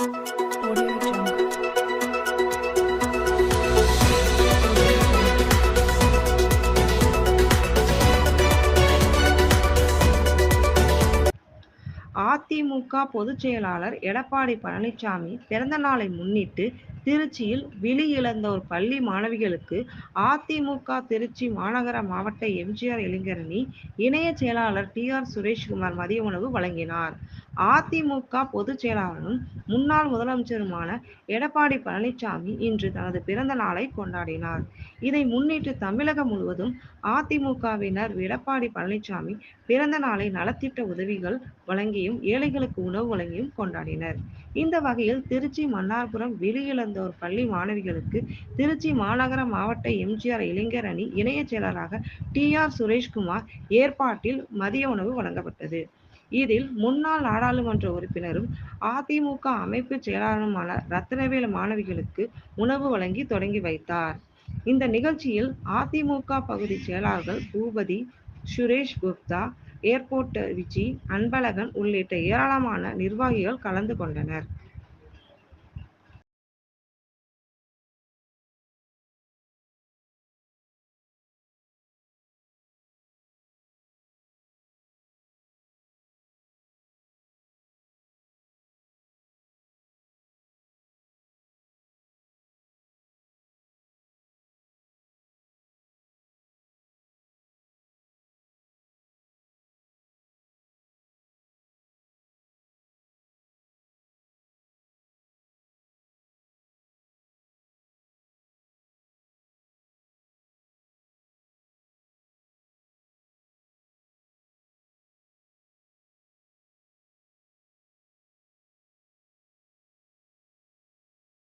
அதிமுக பொதுச் செயலாளர் எடப்பாடி பழனிசாமி பிறந்த நாளை முன்னிட்டு திருச்சியில் விழி ஒரு பள்ளி மாணவிகளுக்கு அதிமுக திருச்சி மாநகர மாவட்ட எம்ஜிஆர் இளைஞரணி இணைய செயலாளர் டி ஆர் சுரேஷ்குமார் மதிய உணவு வழங்கினார். அதிமுக பொதுச் செயலாளரும் முன்னாள் முதலமைச்சருமான எடப்பாடி பழனிசாமி இன்று தனது பிறந்த நாளை கொண்டாடினார். இதை முன்னிட்டு தமிழகம் முழுவதும் அதிமுகவினர் எடப்பாடி பழனிசாமி பிறந்த நாளை நலத்திட்ட உதவிகள் வழங்கியும் ஏழைகளுக்கு உணவு வழங்கியும் கொண்டாடினர். இந்த வகையில் திருச்சி மன்னார்புரம் வெளியிழந்தோர் பள்ளி மாணவிகளுக்கு திருச்சி மாநகர மாவட்ட எம்ஜிஆர் இளைஞர் அணி இணைய செயலராக டி ஆர் சுரேஷ்குமார் ஏற்பாட்டில் மதிய உணவு வழங்கப்பட்டது. இதில் முன்னாள் நாடாளுமன்ற உறுப்பினரும் அதிமுக அமைப்பு செயலாளருமான ரத்னவேல் மாணவிகளுக்கு உணவு வழங்கி தொடங்கி வைத்தார். இந்த நிகழ்ச்சியில் அதிமுக பகுதி செயலாளர்கள் பூபதி சுரேஷ் குப்தா ஏர்போர்ட் விஜி அன்பழகன் உள்ளிட்ட ஏராளமான நிர்வாகிகள் கலந்து கொண்டனர்.